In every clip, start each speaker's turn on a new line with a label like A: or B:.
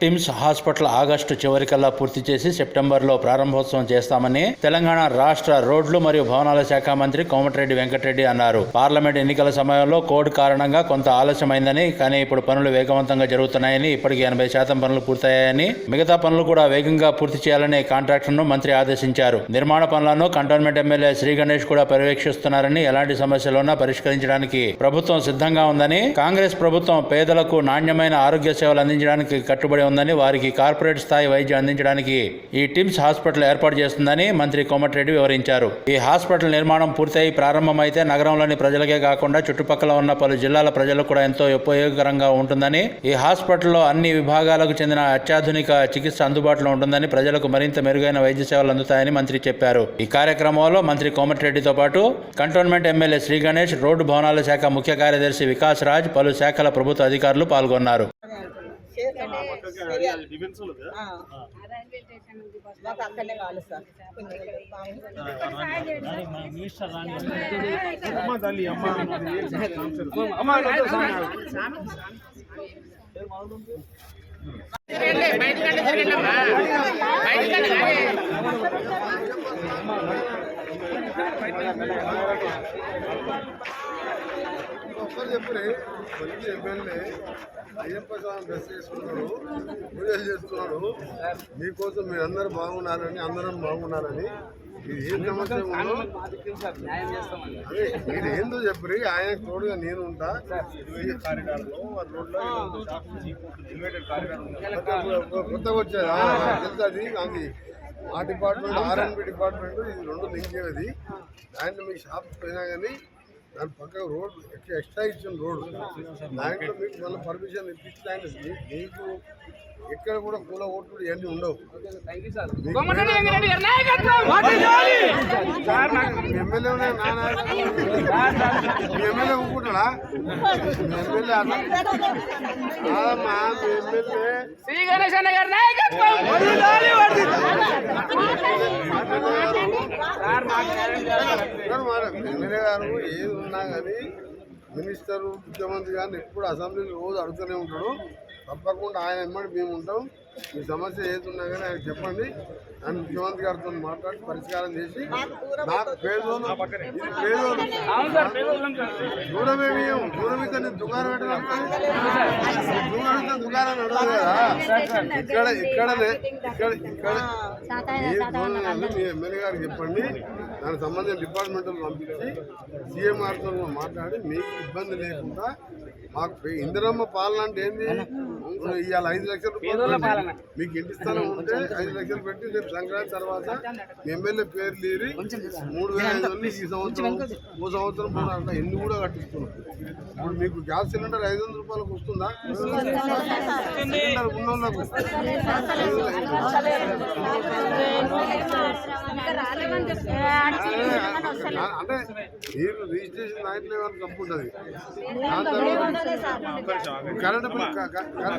A: TIMS hospital August చివరికల్లా పూర్తి చేసి సెప్టెంబర్లో ప్రారంభోత్సవం చేస్తామని తెలంగాణ రాష్ట్ర రోడ్లు మరియు భవనాల శాఖ మంత్రి కోమటిరెడ్డి వెంకటరెడ్డి అన్నారు. పార్లమెంట్ ఎన్నికల సమయంలో కోడ్ కారణంగా కొంత ఆలస్యమైందని కానీ ఇప్పుడు పనులు వేగవంతంగా జరుగుతున్నాయని ఇప్పటికి ఎనభై శాతం పనులు పూర్తయ్యాయని మిగతా పనులు కూడా వేగంగా పూర్తి చేయాలనే కాంట్రాక్టర్ను మంత్రి ఆదేశించారు. నిర్మాణ పనులను కంటోన్మెంట్ ఎమ్మెల్యే శ్రీ గణేష్ కూడా పర్యవేక్షిస్తున్నారని ఎలాంటి సమస్యలున్నా పరిష్కరించడానికి ప్రభుత్వం సిద్ధంగా ఉందని కాంగ్రెస్ ప్రభుత్వం పేదలకు నాణ్యమైన ఆరోగ్య సేవలు అందించడానికి కట్టుబడి ఉందని వారికి కార్పొరేట్ స్థాయి వైద్యం అందించడానికి ఈ టిమ్స్ హాస్పిటల్ ఏర్పాటు చేస్తుందని మంత్రి కోమటిరెడ్డి వివరించారు. ఈ హాస్పిటల్ నిర్మాణం పూర్తయి ప్రారంభమైతే నగరంలోని ప్రజలకే కాకుండా చుట్టుపక్కల ఉన్న పలు జిల్లాల ప్రజలకు కూడా ఎంతో ఉపయోగకరంగా ఉంటుందని ఈ హాస్పిటల్లో అన్ని విభాగాలకు చెందిన అత్యాధునిక చికిత్స అందుబాటులో ఉంటుందని ప్రజలకు మరింత మెరుగైన వైద్య సేవలు అందుతాయని మంత్రి చెప్పారు. ఈ కార్యక్రమంలో మంత్రి కోమటిరెడ్డితో పాటు cantonment MLA Shri Ganesh road భవనాల శాఖ ముఖ్య కార్యదర్శి వికాస్ రాజ్ పలు శాఖల ప్రభుత్వ అధికారులు పాల్గొన్నారు.
B: మాకు అక్కడనే కావాలి సార్
C: ఒక్కరు చెప్పురే. మంచి ఎమ్మెల్యే అయ్యప్ప స్వామి డ్రెస్ చేసుకున్నాడు పూజలు చేసుకున్నాడు మీకోసం మీరందరూ బాగున్నారని అందరం బాగున్నారని. ఇది ఏం సమస్య అదే మీరు ఏందో చెప్పురి. ఆయన తోడుగా నేను ఉంటా. కొత్తగా వచ్చేది. ఆ, తెలుసు అది? ఆ డిపార్ట్మెంట్ ఆర్ఎన్బి డిపార్ట్మెంట్ ఇది రెండు లింక్ అయ్యేది దాంట్లో మీ షాప్ పోయినా కానీ దాని పక్కన రోడ్ ఎక్స్ట్రా ఇచ్చిన రోడ్? దాంట్లో మీకు మళ్ళీ పర్మిషన్ ఇప్పించడానికి మీకు ఎక్కడ కూడా కూల ఓట్లు ఇవన్నీ ఉండవు. ఎమ్మెల్యే
D: శ్రీ గణేష్ అన్న గారి
C: ఎమ్మెల్యే గారు ఏది ఉన్నా కానీ మినిస్టర్ ముఖ్యమంత్రి గారిని ఎప్పుడు అసెంబ్లీలో రోజు అడుగుతూనే ఉంటాడు. తప్పకుండా ఆయన ఎమ్మడి మేము ఉంటాం. మీ సమస్య ఏది ఉన్నా కానీ ఆయన చెప్పండి. ఆయన ముఖ్యమంత్రి గారితో మాట్లాడి పరిష్కారం చేసి నాకు పేదోళ్ళు ఇది పేదోళ్ళు దూరమే మేము. దూరం ఇక్కడ నేను దుకాణం పెట్టడం దూరం ఇస్తే దుకాణం నడవదు కదా. ఇక్కడ ఇక్కడనే ఇక్కడ ఇక్కడ మీ ఎమ్మెల్యే గారికి చెప్పండి. దానికి సంబంధించిన డిపార్ట్మెంట్ పంపించి సీఎం గారితో మాట్లాడి మీకు ఇబ్బంది లేకుండా మాకు ఇందిరమ్మ పాలన అంటే ఏంది? ఇవాళ ఐదు లక్షల రూపాయలు మీకు ఇంటి స్థలం ఉంటే ఐదు లక్షలు పెట్టి రేపు సంక్రాంతి తర్వాత మీ ఎమ్మెల్యే పేరు లేరి మూడు వేల ఐదు వందలు ఈ సంవత్సరం ఓ సంవత్సరం మూడు అట్లా ఎన్ని కూడా కట్టిస్తున్నాం. ఇప్పుడు మీకు గ్యాస్ సిలిండర్ ఐదు వందల రూపాయలకు వస్తుందా? సిలిండర్ ఉన్నోళ్ళకు. అంటే మీరు రిజిస్ట్రేషన్ నైట్ లెవెల్ తప్పు ఉంటుంది. దాని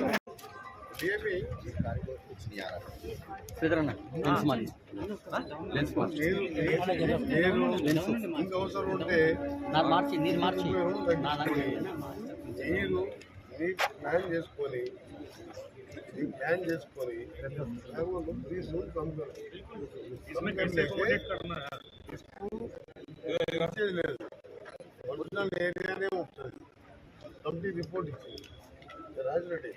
C: అవసరం ఉంటే
E: మార్చి నీరు మార్చి.
C: నీరు ప్లాన్ చేసుకొని ప్లాన్ చేసుకొని లేదు. ఒరిజినల్ ఏరియానే ఉంటుంది కంప్లీట్ రిపోర్ట్ ఇచ్చింది. రాజరెడ్డి.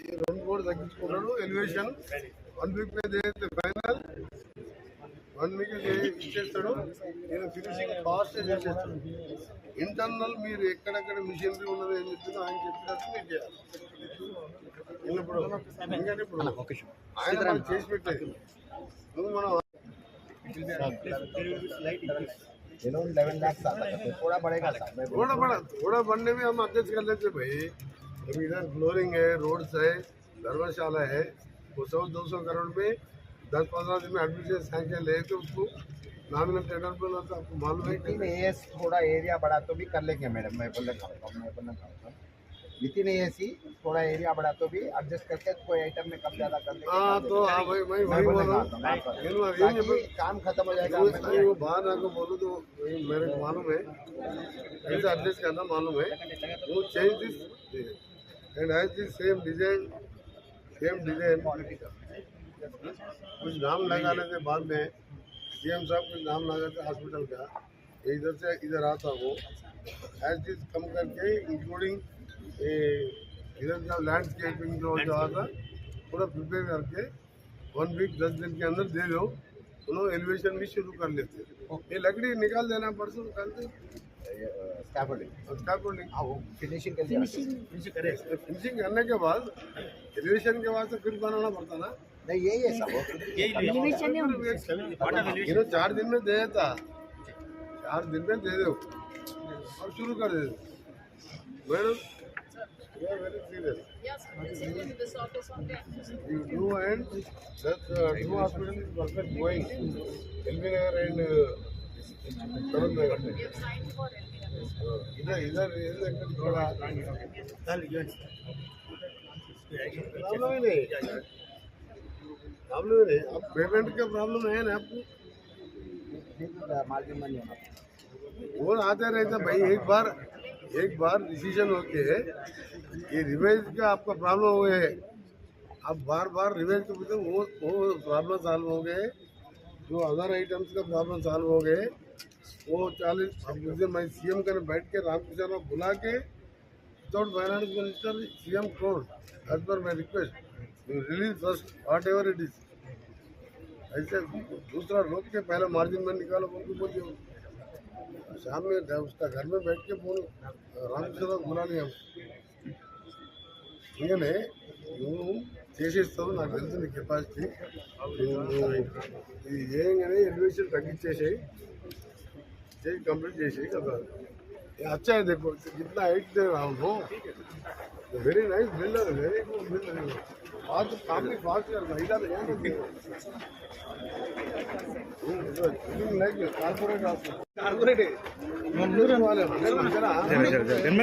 C: ఈ రెండు కూడా తగ్గించుకున్నాడు ఎలివేషన్ వన్ వీక్ మీద ఏదైతే ఫైనల్ వన్ వీక్ ఇచ్చేస్తాడు నేను ఫినిషింగ్ ఫాస్ట్ చేసేస్తాడు ఇంటర్నల్ మీరు ఎక్కడెక్కడ మిషనరీ ఉన్నదో ఏం చెప్తుందో ఆయన చెప్పినట్టు మీరు చేయాలి ఇప్పుడు ఎందుకంటే ఇప్పుడు ఆయన మనకు చేసి పెట్టేది నువ్వు మనం
E: इन्होंने इलेवन लाख आता है तो थोड़ा बढ़ेगा साहब मैं
C: थोड़ा बड़ा थोड़ा बढ़ने में हम एडजस्ट कर लेते भाई अब इधर फ्लोरिंग है रोड्स है धर्मशाला है वो सौ दो सौ करोड़ में दस पंद्रह दिन में एडमिशन सैंक्शन ले तो उसको नॉमिनल टेंडर पर तो आपको मालूम है
E: विथिन एएस थोड़ा एरिया बढ़ा तो भी कर लेंगे मैडम मैं बोलना चाहता हूँ मैं बोलना चाहता हूँ। विथिन एएसी थोड़ा एरिया बढ़ा तो भी एडजस्ट करके कोई आइटम में कम ज़्यादा कर लेंगे।
C: हाँ तो हाँ भाई मैं वही बोल। रहा
E: हूँ काम खत्म हो जाएगा
C: वो बाहर आकर बोलो तो मेरे को मालूम है ऐसे एडजस्ट करना मालूम है। वो change this and has this same design same design कुछ नाम लगाने के बाद में सीएम साहब कुछ नाम लगाते हॉस्पिटल का इधर से इधर आता वो एज दिस कम करके इंक्लूडिंग इधर का लैंडस्केपिंग जो जो आता पूरा प्रिपेयर करके वन वीक दस दिन के अंदर दे दो। उन्होंने एलिवेशन भी शुरू कर लेते। हैं ये लकड़ी निकाल देना परसों निकाल दे।
E: ये, अ।
C: और scaffolding।
E: हाँ वो फिनिशिंग के लिए
C: फिनिशिंग करने के बाद एलिवेशन के बाद से फिर बनाना पड़ता ना
E: नहीं यही है सब
C: इन्होंने चार दिन में दे देता चार दिन में दे दो और शुरू कर दे दो madam you are very serious. Yes, I'm sitting in this office all day. You do and that uh, two hospital is perfect going. LB and uh. Uh, अब पेमेंट का प्रॉब्लम है। ना आपको वो आते रहता भाई एक बार एक बार डिसीज़न होके ये रिवेज का आपका प्रॉब्लम हो गया है आप बार बार रिवेज को पूछते वो वो प्रॉब्लम सॉल्व हो गए जो अदर आइटम्स का प्रॉब्लम सॉल्व हो गए, वो चालीस मुझे मैं सी एम कर बैठ के रामकृष्ण को बुला के without finance minister C M crore as per my request release first whatever it is ऐसे दूसरा रोक के पहले मार्जिन में निकालो उनको बोलिए। शाम में उसका घर में बैठ के फ़ोन रामकृष्ण को बुला लिया। చేసేస్తాం నాకు తెలుసు మీ కెపాసిటీ ఇది ఏంగానే ఎలివేషన్ తగ్గించేసాయి. చేసి కంప్లీట్ చేసేయి కదా అచ్చాయి ఇప్పుడు ఇంత హైట్ రావు very nice builder very good builder fast comedy fast ఐదారు కార్పొరేట్
E: కార్పొరేట్.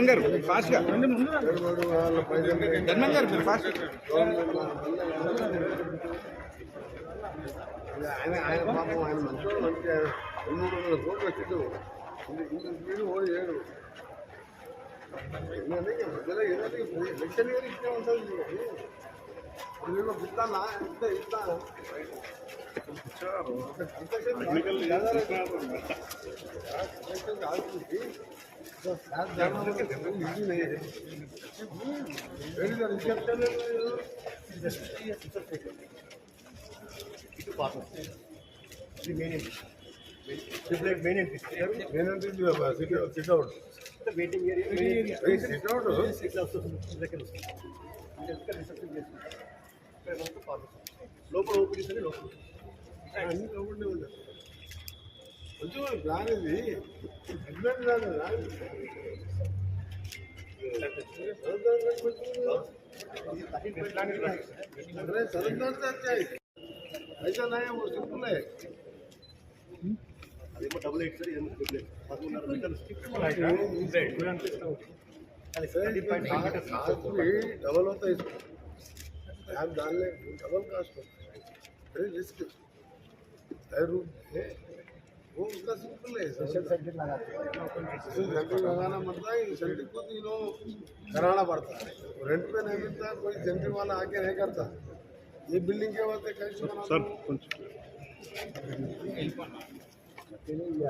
E: గారు ఫాస్ట్గా గారు ఫాస్ట్
C: ఆయన ఆయన కోట్లు వచ్చిండు. ఇంత ఎందుకంటే ఇక మధ్యలో ఏదైతే ఎలక్షన్ గారు ఇట్లా ఉంటుంది అందులో వెయిటింగ్ ఏరియా ఇట్లా రిసెప్షన్ చేసుకుంటాం
E: లోపల ఓపెన్ చేస్తే లోపల
C: అన్ని లోపలనే ఉంటారు కొంచెం ప్లాన్ ఇది అడ్మెంట్ కాదు అయితే నాయ సింపుల్
E: అదేమో డబుల్ ఎయిట్ సార్ ఇదేమో ట్రిపుల్ ఎయిట్ పదమూడున్నర మీటర్లు
C: कास्ट भी डबल होता है इसमें आप डालने डबल कास्ट होता है वेरी रिस्क है रूम है वो उसका सिंपल है
E: स्पेशल सेंटर लगाते हैं
C: सेंटर लगाना पड़ता है सेंटर को तीनों कराना पड़ता है रेंट पे नहीं मिलता कोई सेंटर वाला आके नहीं करता ये बिल्डिंग के वास्ते कैसे sir
E: Annual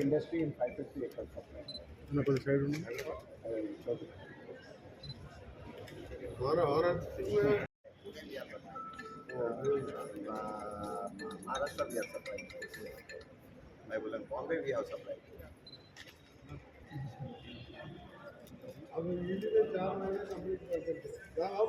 E: industry in 550 acres
C: of land. Maharashtra
E: we are supplying. I will in Bombay we have
C: supplied. अब इंजीनियर चार महीने कंप्लीट कर देते हैं अब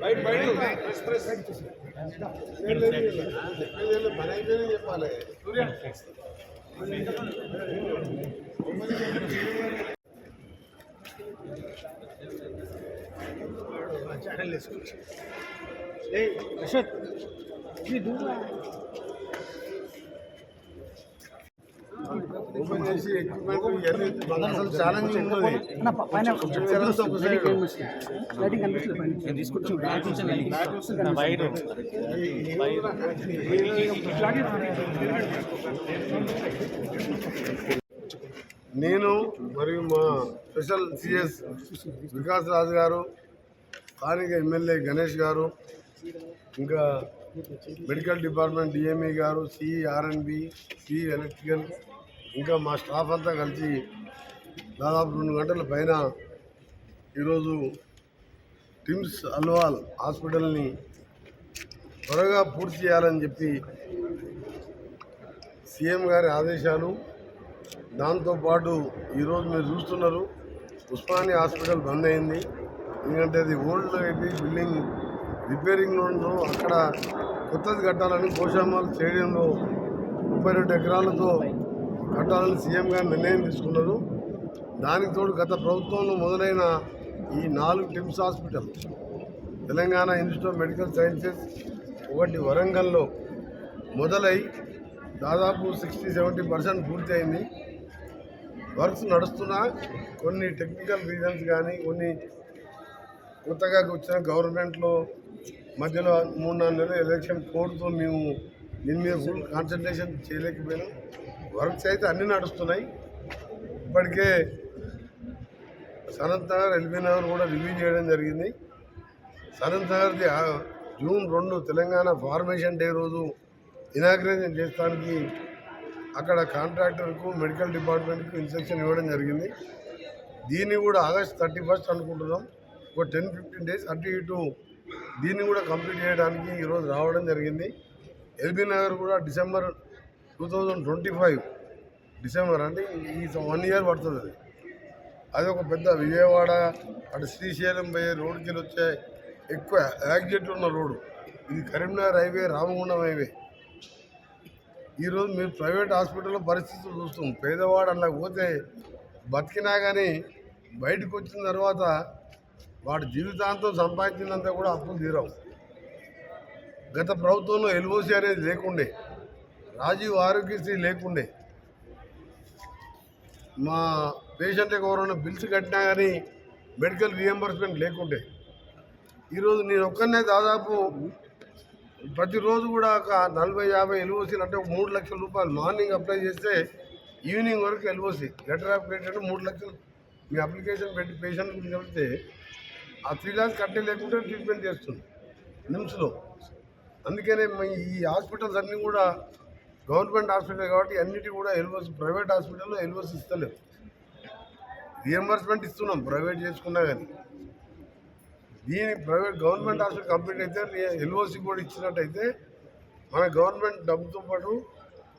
C: బయట బయట ఎక్స్ప్రెస్ పని అయిపోయిందని చెప్పాలి సూర్య ఓపెన్ చేసి ఎక్విప్మెంట్ ఇవన్నీ అసలు ఛాలెంజింగ్ ఉన్నది. పిక్చర్స్ ఒక సైడ్ నేను మరియు మా స్పెషల్ సిఎస్ వికాస్ రాజు గారు స్థానిక ఎమ్మెల్యే గణేష్ గారు ఇంకా medical department DME garu CE R and B CE electrical ఇంకా మా స్టాఫ్ అంతా కలిసి దాదాపు రెండు గంటల పైన ఈరోజు టిమ్స్ అల్వాల్ హాస్పిటల్ని త్వరగా పూర్తి చేయాలని చెప్పి సీఎం గారి ఆదేశాలు. దాంతోపాటు ఈరోజు మీరు చూస్తున్నారు ఉస్మానియా హాస్పిటల్ బంద్ అయింది. ఎందుకంటే అది ఓల్డ్ అయిపోయి బిల్డింగ్ రిపేరింగ్లో ఉందో అక్కడ కొత్తది కట్టాలని కోశామాల్ స్టేడియంలో ముప్పై రెండు ఎకరాలతో కట్టాలని సీఎం గారు నిర్ణయం తీసుకున్నారు. దానికి తోడు గత ప్రభుత్వంలో మొదలైన ఈ నాలుగు TIMS hospital Telangana institute of medical sciences ఒకటి వరంగల్లో మొదలై దాదాపు సిక్స్టీ సెవెంటీ పర్సెంట్ పూర్తి అయింది వర్క్స్ నడుస్తున్నా కొన్ని టెక్నికల్ రీజన్స్ కానీ కొన్ని కొత్తగా వచ్చిన గవర్నమెంట్లో మధ్యలో మూడు నాలుగు నెలలు ఎలక్షన్ కోడ్తో మేము దీని మీద ఫుల్ కాన్సన్ట్రేషన్ చేయలేకపోయినాం. వర్క్స్ అయితే అన్నీ నడుస్తున్నాయి. ఇప్పటికే సనంత్ నగర్ ఎల్బీ నగర్ కూడా రివ్యూ చేయడం జరిగింది. సనంత్ నగర్ది జూన్ రెండు తెలంగాణ ఫార్మేషన్ డే రోజు ఇనాగ్రేషన్ చేస్తానికి అక్కడ కాంట్రాక్టర్కు మెడికల్ డిపార్ట్మెంట్కు ఇన్స్ట్రక్షన్ ఇవ్వడం జరిగింది. దీన్ని కూడా ఆగస్ట్ థర్టీ ఫస్ట్ అనుకుంటున్నాం. ఒక టెన్ ఫిఫ్టీన్ డేస్ అటు ఇటు దీన్ని కూడా కంప్లీట్ చేయడానికి ఈరోజు రావడం జరిగింది. ఎల్బీ నగర్ కూడా December two thousand twenty five December అంటే ఈ వన్ ఇయర్ పడుతుంది అది. అది ఒక పెద్ద విజయవాడ అటు శ్రీశైలం పోయే రోడ్కి వచ్చే ఎక్కువ యాక్సిడెంట్లు ఉన్న రోడ్డు. ఇది కరీంనగర్ హైవే రామగుండం హైవే. ఈరోజు మీరు ప్రైవేట్ హాస్పిటల్లో పరిస్థితులు చూస్తాం. పేదవాడు అలా పోతే బతికినా కానీ బయటకు వచ్చిన తర్వాత వాడు జీవితాంతం సంపాదించినంత కూడా అప్పులు తీరావు. గత ప్రభుత్వంలో ఎల్ఓసి అనేది లేకుండే. రాజీవ్ ఆరోగ్యశ్రీ లేకుండే. మా పేషెంట్లకు ఎవరైనా బిల్స్ కట్టినా కానీ మెడికల్ రియంబర్స్మెంట్ లేకుండే. ఈరోజు నేను ఒక్కనే దాదాపు ప్రతిరోజు కూడా ఒక నలభై యాభై ఎల్ఓసీలు అంటే ఒక మూడు లక్షల రూపాయలు మార్నింగ్ అప్లై చేస్తే ఈవినింగ్ వరకు ఎల్ఓసి లెటర్ ఆఫ్ క్రెడిట్ అంటే మూడు లక్షలు. మీ అప్లికేషన్ పెట్టి పేషెంట్ గురించి వెళ్తే ఆ త్రీ లాక్స్ కట్టే లేకుంటే ట్రీట్మెంట్ చేస్తుంది నిమ్స్లో. అందుకనే ఈ హాస్పిటల్స్ అన్నీ కూడా గవర్నమెంట్ హాస్పిటల్ కాబట్టి అన్నిటి కూడా ఎల్ఓసి ప్రైవేట్ హాస్పిటల్లో ఎల్ఓసి ఇస్తలేవు రియంబర్స్మెంట్ ఇస్తున్నాం ప్రైవేట్ చేసుకున్నా కానీ. దీని ప్రైవేట్ గవర్నమెంట్ హాస్పిటల్ కంప్లీట్ అయితే ఎల్ఓసి కూడా ఇచ్చినట్టయితే మన గవర్నమెంట్ డబ్బుతో పాటు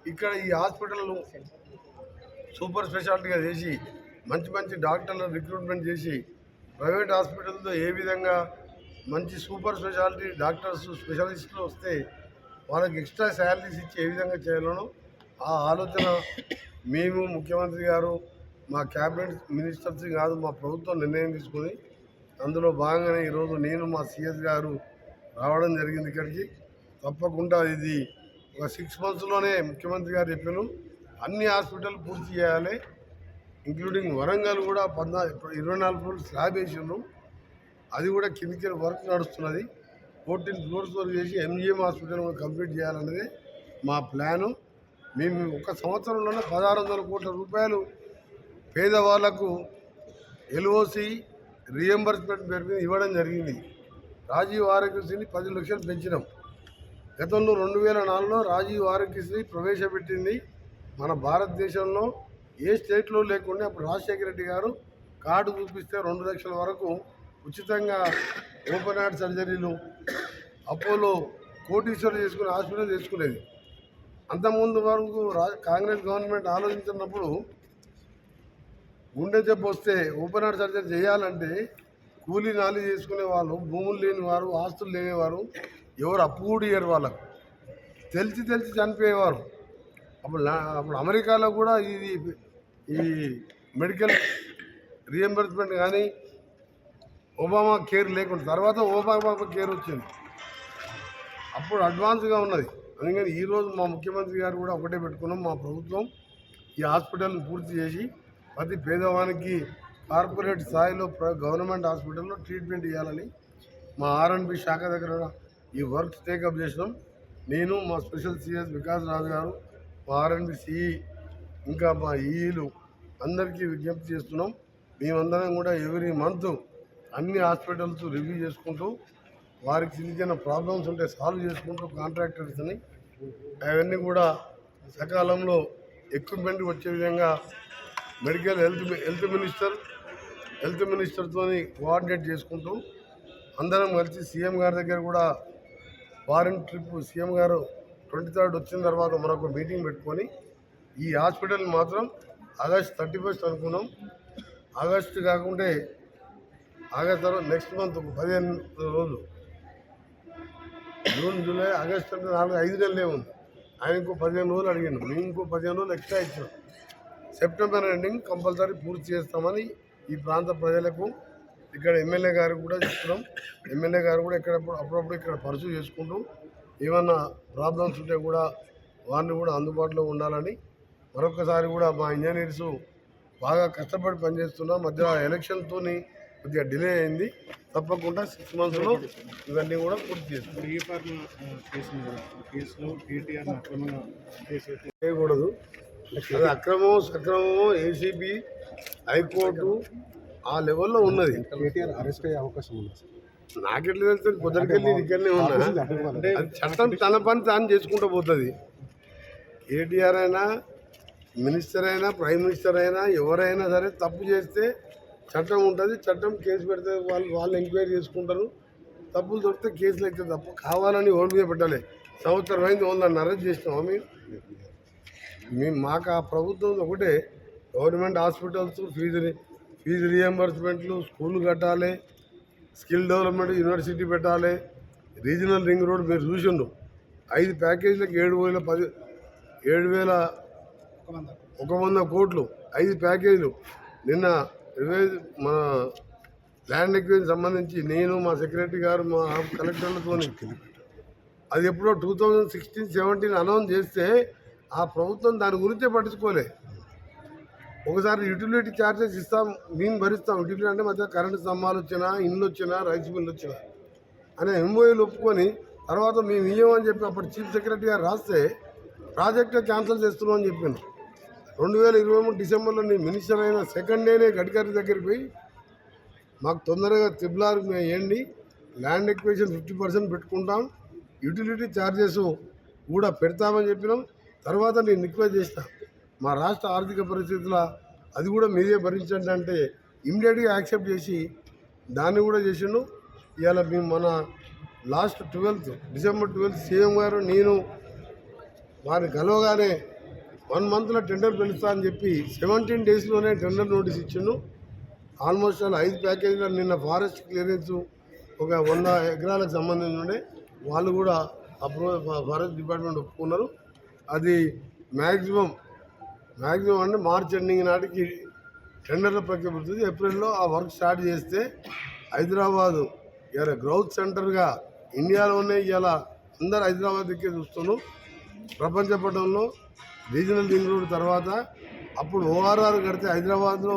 C: ఇక్కడ ఈ హాస్పిటల్ సూపర్ స్పెషాలిటీగా చేసి మంచి మంచి డాక్టర్లను రిక్రూట్మెంట్ చేసి ప్రైవేట్ హాస్పిటల్తో ఏ విధంగా మంచి సూపర్ స్పెషాలిటీ డాక్టర్స్ స్పెషలిస్టులు వస్తే వాళ్ళకి ఎక్స్ట్రా శాలరీస్ ఇచ్చి ఏ విధంగా చేయాలనో ఆ ఆలోచన మేము ముఖ్యమంత్రి గారు మా క్యాబినెట్ మినిస్టర్స్ కాదు మా ప్రభుత్వం నిర్ణయం తీసుకుని అందులో భాగంగానే ఈరోజు నేను మా సిఎస్ గారు రావడం జరిగింది ఇక్కడికి. తప్పకుండా ఇది ఒక సిక్స్ మంత్స్లోనే ముఖ్యమంత్రి గారు చెప్పాను అన్ని హాస్పిటల్ పూర్తి చేయాలి. ఇంక్లూడింగ్ వరంగల్ కూడా పద్నా ఇరవై నాలుగు ఫ్లోర్ స్లాబ్ వేసిండ్రు. అది కూడా కిందికి వర్క్ నడుస్తున్నది. ఫోర్టీన్ ఫ్లోర్స్ వరకు చేసి ఎంజిఎం హాస్పిటల్ కంప్లీట్ చేయాలన్నది మా ప్లాను. మేము ఒక సంవత్సరంలోనే పదహారు వందల కోట్ల రూపాయలు పేదవాళ్ళకు ఎల్ఓసి రియంబర్స్మెంట్ పేరు మీద ఇవ్వడం జరిగింది. రాజీవ్ ఆరోగ్యశ్రీని పది లక్షలు పెంచినాం. గతంలో రెండు వేల నాలుగులో రాజీవ్ ఆరోగ్యశ్రీ ప్రవేశపెట్టింది మన భారతదేశంలో. ఏ స్టేట్లో లేకుండా అప్పుడు రాజశేఖర రెడ్డి గారు కార్డు చూపిస్తే రెండు లక్షల వరకు ఉచితంగా ఓపెన్ హార్ట్ సర్జరీలు అపోలో కోటీశ్వరులు చేసుకునే హాస్పిటల్ చేసుకునేది అంతకుముందు వరకు రా కాంగ్రెస్ గవర్నమెంట్ ఆలోచించినప్పుడు గుండె జబ్బు వస్తే ఓపెన్ హార్ట్ సర్జరీ చేయాలంటే కూలీ నాలి చేసుకునే వాళ్ళు భూములు లేని వారు ఆస్తులు లేనివారు ఎవరు అప్పు కూడా వాళ్ళకు. తెలిసి తెలిసి చనిపోయేవారు. అప్పుడు అప్పుడు అమెరికాలో కూడా ఇది ఈ మెడికల్ రియంబర్స్మెంట్ కానీ ఒబామా కేర్ లేకుండా తర్వాత ఒబామా కేర్ వచ్చింది. అప్పుడు అడ్వాన్స్గా ఉన్నది. అందుకని ఈరోజు మా ముఖ్యమంత్రి గారు కూడా ఒకటే పెట్టుకున్నాం. మా ప్రభుత్వం ఈ హాస్పిటల్ని పూర్తి చేసి ప్రతి పేదవానికి కార్పొరేట్ స్థాయిలో ప్ర- గవర్నమెంట్ హాస్పిటల్లో ట్రీట్మెంట్ ఇవ్వాలని మా ఆర్ఎన్బి శాఖ దగ్గర ఈ వర్క్ టేకప్ చేసినాం. నేను మా స్పెషల్ సిఎస్ వికాస్ రాజు గారు మా ఆర్ఎన్బి సిఈ ఇంకా మా ఈఈలు అందరికీ విజ్ఞప్తి చేస్తున్నాం. మేమందరం కూడా ఎవ్రీ మంత్ అన్ని హాస్పిటల్స్ రివ్యూ చేసుకుంటూ వారికి చిన్న చిన్న ప్రాబ్లమ్స్ ఉంటే సాల్వ్ చేసుకుంటూ కాంట్రాక్టర్స్ని అవన్నీ కూడా సకాలంలో ఎక్విప్మెంట్ వచ్చే విధంగా medical health health minister health మినిస్టర్తో coordinate చేసుకుంటూ అందరం కలిసి సీఎం గారి దగ్గర కూడా ఫారిన్ ట్రిప్ సీఎం గారు ట్వంటీ థర్డ్ వచ్చిన తర్వాత మరొక మీటింగ్ పెట్టుకొని ఈ హాస్పిటల్ మాత్రం ఆగస్ట్ థర్టీ ఫస్ట్ అనుకున్నాం. ఆగస్ట్ కాకుంటే ఆగస్ట్ తర్వాత నెక్స్ట్ మంత్ ఒక పదిహేను రోజులు. జూన్ జూలై ఆగస్ట్ అంటే నాలుగు ఐదు నెలలే ఉంది. ఆయన ఇంకో పదిహేను రోజులు అడిగాను మేము ఇంకో పదిహేను రోజులు ఎక్స్ట్రా ఇచ్చాం సెప్టెంబర్ ఎండింగ్ కంపల్సరీ పూర్తి చేస్తామని ఈ ప్రాంత ప్రజలకు ఇక్కడ ఎమ్మెల్యే గారు కూడా చెప్తున్నాం. ఎమ్మెల్యే గారు కూడా ఇక్కడ అప్పుడప్పుడు ఇక్కడ పర్సూ చేసుకుంటూ ఏమన్నా ప్రాబ్లమ్స్ ఉంటే కూడా వారిని కూడా అందుబాటులో ఉండాలని మరొకసారి కూడా మా ఇంజనీర్స్ బాగా కష్టపడి పనిచేస్తున్నాం మధ్య ఎలక్షన్తోని కొద్దిగా డిలే అయింది. తప్పకుండా సిక్స్ మంత్స్లో ఇవన్నీ కూడా పూర్తి చేస్తాం. చేయకూడదు. అది అక్రమం సక్రమమో ఏసీబీ హైకోర్టు ఆ లెవెల్లో ఉన్నది.
F: కేటీఆర్ అరెస్ట్ అయ్యే అవకాశం ఉంది
C: నాకెట్లా తెలుస్తుంది పొద్దుకెళ్ళి ఇక్కడనే ఉన్నా. అది చట్టం తన పని తాను చేసుకుంటూ పోతుంది. కేటీఆర్ అయినా మినిస్టర్ అయినా ప్రైమ్ మినిస్టర్ అయినా ఎవరైనా సరే తప్పు చేస్తే చట్టం ఉంటుంది చట్టం కేసు పెడితే వాళ్ళు వాళ్ళు ఎంక్వైరీ చేసుకుంటారు. తప్పులు దొరికితే కేసులు అయితే తప్పు. కావాలని ఓడి మీద పెట్టాలి. సంవత్సరం అయింది వాళ్ళని అరెస్ట్ చేసినామా మేము మేము మాకు ఆ ప్రభుత్వం ఒకటే. గవర్నమెంట్ హాస్పిటల్స్ ఫీజు ఫీజు రియంబర్స్మెంట్లు స్కూల్ కట్టాలి స్కిల్ డెవలప్మెంట్ యూనివర్సిటీ పెట్టాలి. రీజనల్ రింగ్ రోడ్ మీరు చూసిండు ఐదు ప్యాకేజీలకు ఏడు వేల పది ఏడు వేల ఒక వంద కోట్లు. ఐదు ప్యాకేజీలు. నిన్న రివైజ్ మన ల్యాండ్ ఎక్విజన్ సంబంధించి నేను మా సెక్రటరీ గారు మా కలెక్టర్లతో అది ఎప్పుడో two thousand sixteen seventeen announce చేస్తే ఆ ప్రభుత్వం దాని గురించే పట్టించుకోలే. ఒకసారి యూటిలిటీ ఛార్జెస్ ఇస్తాం మేము భరిస్తాం. యూటిలిటీ అంటే మధ్య కరెంటు స్తంభాలు వచ్చినా ఇండ్లు వచ్చినా రైస్ మిల్లు వచ్చినా. అనే ఎంఓఏలు ఒప్పుకొని తర్వాత మేము ఇయ్యమని చెప్పి అప్పుడు చీఫ్ సెక్రటరీ గారు రాస్తే ప్రాజెక్టే క్యాన్సిల్ చేస్తున్నాం అని చెప్పాను రెండు వేల ఇరవై మూడు డిసెంబర్లో నేను మినిస్టర్ అయిన సెకండ్ డేనే గడ్కరీ దగ్గరికి పోయి మాకు తొందరగా త్రిబులార్ మేము వేయండి ల్యాండ్ ఎక్వేషన్ ఫిఫ్టీ పర్సెంట్ పెట్టుకుంటాం యూటిలిటీ ఛార్జెస్ కూడా పెడతామని చెప్పినాం. తర్వాత నేను రిక్వెస్ట్ చేసిన మా రాష్ట్ర ఆర్థిక పరిస్థితుల అది కూడా మీరే భరించండి అంటే ఇమ్మీడియట్గా యాక్సెప్ట్ చేసి దాన్ని కూడా చేసిండు. ఇవాళ మేము మన last twelfth December twelfth CM గారు నేను వారిని కలవగానే వన్ మంత్లో టెండర్ పిలుస్తా అని చెప్పి సెవెంటీన్ డేస్లోనే టెండర్ నోటీస్ ఇచ్చిండు. ఆల్మోస్ట్ అలా ఐదు ప్యాకేజీలో నిన్న ఫారెస్ట్ క్లియరెన్స్ ఒక వంద ఎకరాలకు సంబంధించి ఉండే వాళ్ళు కూడా అప్రూవ్ ఫారెస్ట్ డిపార్ట్మెంట్ ఒప్పుకున్నారు. అది మ్యాక్సిమం మ్యాక్సిమం అంటే మార్చ్ ఎండింగ్ నాటికి టెండర్ల ప్రక్రియ ఏప్రిల్లో ఆ వర్క్ స్టార్ట్ చేస్తే హైదరాబాదు ఇలా గ్రౌత్ సెంటర్గా ఇండియాలోనే ఇలా అందరు హైదరాబాద్ దిక్కే చూస్తున్నాం ప్రపంచ పటంలో రీజనల్ రింగ్ రోడ్ తర్వాత అప్పుడు ఓఆర్ఆర్ కడితే హైదరాబాద్లో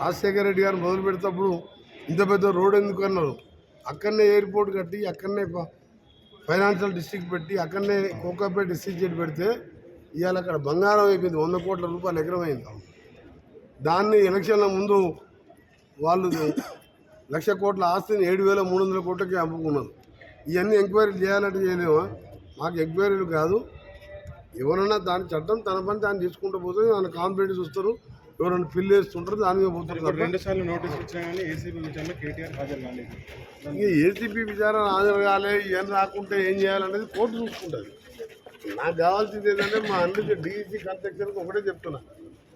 C: రాజశేఖర రెడ్డి గారు మొదలు పెడతప్పుడు ఇంత పెద్ద రోడ్ ఎందుకు అన్నారు. అక్కడనే ఎయిర్పోర్ట్ కట్టి అక్కడనే ఫైనాన్షియల్ డిస్ట్రిక్ట్ పెట్టి అక్కడనే కోకాపేట డిస్ట్రిక్ట్ పెడితే ఇవాళ అక్కడ బంగారం అయిపోయింది వంద కోట్ల రూపాయలు ఎకరం దాన్ని ఎలక్షన్ల ముందు వాళ్ళు లక్ష కోట్ల ఆస్తిని ఏడు వేల మూడు వందల కోట్లకి అమ్ముకున్నారు. ఇవన్నీ ఎంక్వైరీలు చేయాలంటే చేయలేమా? మాకు ఎంక్వైరీలు కాదు. ఎవరన్నా దాని చట్టం తన పని దాన్ని తీసుకుంటూ పోతుంది దాని కాన్ఫిడెన్స్ వస్తారు ఎవరైనా పిల్లు వేస్తుంటారు దాని మీద తప్ప
F: రెండు సార్లు నోటీస్ ఇచ్చినా కానీ ఏసీబీ విచారణ కేటీఆర్ హాజరు కాలేదు.
C: విచారణ హాజరు కాలే ఇవన్నీ రాకుంటే ఏం చేయాలనేది కోర్టు చూసుకుంటుంది. నాకు కావాల్సింది ఏంటంటే మా అన్నిటి డీసీ కన్స్ట్రక్షన్కి ఒకటే చెప్తున్నా.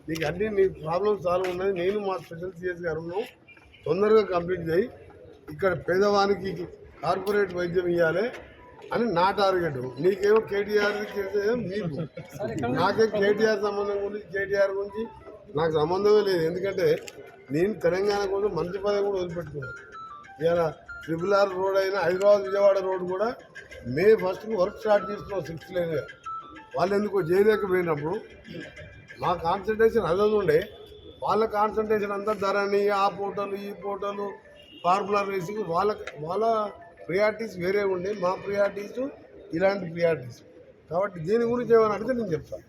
C: నీకు అన్ని నీ ప్రాబ్లమ్స్ సాల్వ్ ఉన్నాయి నేను మా స్పెషల్ సిఎస్ గారు తొందరగా కంప్లీట్ చేయి. ఇక్కడ పేదవానికి కార్పొరేట్ వైద్యం ఇవ్వాలి అని నా టార్గెట్ నీకేమో కేటీఆర్ మీకు నాకే. కేటీఆర్ సంబంధం గురించి కేటీఆర్ గురించి నాకు సంబంధమే లేదు. ఎందుకంటే నేను తెలంగాణ కోసం మంచి పదవి కూడా వదిలిపెట్టుకున్నాను ఇలా ట్రిపుల్ ఆర్ రోడ్ అయినా హైదరాబాద్ విజయవాడ రోడ్ కూడా మే ఫస్ట్కి వర్క్ స్టార్ట్ చేస్తున్నాం సిక్స్త్ లైన్గా వాళ్ళు ఎందుకో చేయలేకపోయినప్పుడు మా కాన్సన్ట్రేషన్ అదే ఉండే. వాళ్ళ కాన్సన్ట్రేషన్ అంతా ధరని ఆ ఫోటోలు ఈ ఫోటోలు ఫార్ములా రేసింగ్ వాళ్ళ వాళ్ళ ప్రియారిటీస్ వేరే ఉండే మా ప్రియారిటీస్ ఇలాంటి ప్రియారిటీస్. కాబట్టి దీని గురించి ఏమైనా అడిగితే నేను చెప్తాను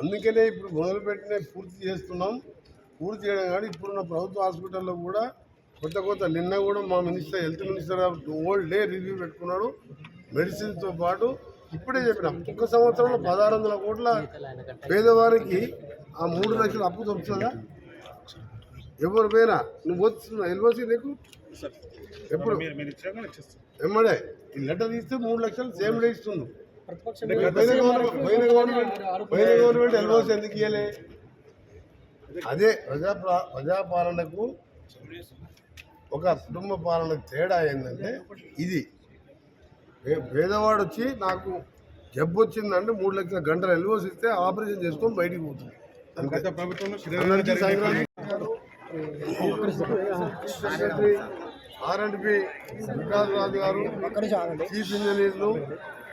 C: అందుకనే ఇప్పుడు మొదలుపెట్టిన పూర్తి చేస్తున్నాం. పూర్తి చేయడం కానీ ఇప్పుడున్న ప్రభుత్వ హాస్పిటల్లో కూడా కొత్త కొత్త నిన్న కూడా మా minister health minister whole day review పెట్టుకున్నాడు. మెడిసిన్తో పాటు ఇప్పుడే చెప్పినాం ఒక్క సంవత్సరంలో పదహారు వందల కోట్ల పేదవారికి ఆ మూడు లక్షల అప్పు దొరుకుతుందా? ఎవరు పోయినా? నువ్వు వస్తున్నా ఎల్ఓసి నీకు? ఎప్పుడు? ఎమ్మడే. ఈ లెటర్ తీస్తే మూడు లక్షలు సేమ్ డే ఇస్తుంది గవర్నమెంట్ ఎల్ఓసి ఎందుకు ఇవ్వలే అదే ప్రజా ప్రజాపాలనకు ఒక కుటుంబ పాలనకు తేడా ఏంటంటే ఇది. పేదవాడు వచ్చి నాకు జబ్బు వచ్చిందంటే మూడు లక్షల గంటలు ఎల్ఓసి ఇస్తే ఆపరేషన్ చేసుకొని బయటికి పోతుంది.
F: ప్రభుత్వంలో
C: secretary R and B Vikas Raju గారు చీఫ్ ఇంజనీర్లు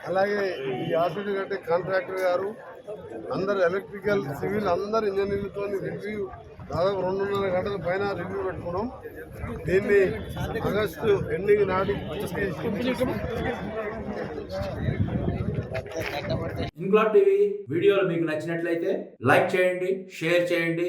C: అలాగే ఈ హాస్పిటల్ కట్టే కాంట్రాక్టర్ గారు అందరు ఎలక్ట్రికల్ సివిల్ అందరు ఇంజనీర్లతో రివ్యూ దాదాపు రెండున్నర గంటల పైన రివ్యూ పెట్టుకున్నాం. దీన్ని ఆగస్టు ఎండింగ్ నాటి
A: ఇంగ్లాడ్ టీవీ వీడియోలు మీకు నచ్చినట్లయితే లైక్ చేయండి షేర్ చేయండి.